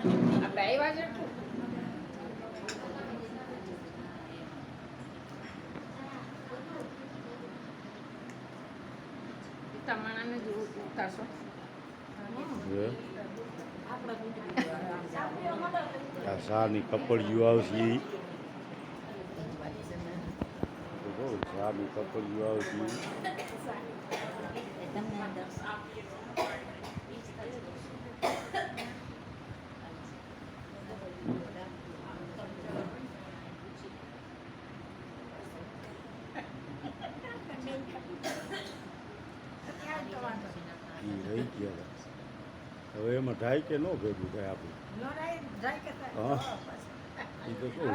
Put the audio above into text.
આપણે આવ્યા છે? તમારાને જ ઉતારશો. આ શાની કપડિયું આવશે. કહું કપડિયું આવશે. ઈ રહી ગયા. હતા. હવે એમાં થાય કે ન ભેગું થાય આપણું? હા. એ તો કહું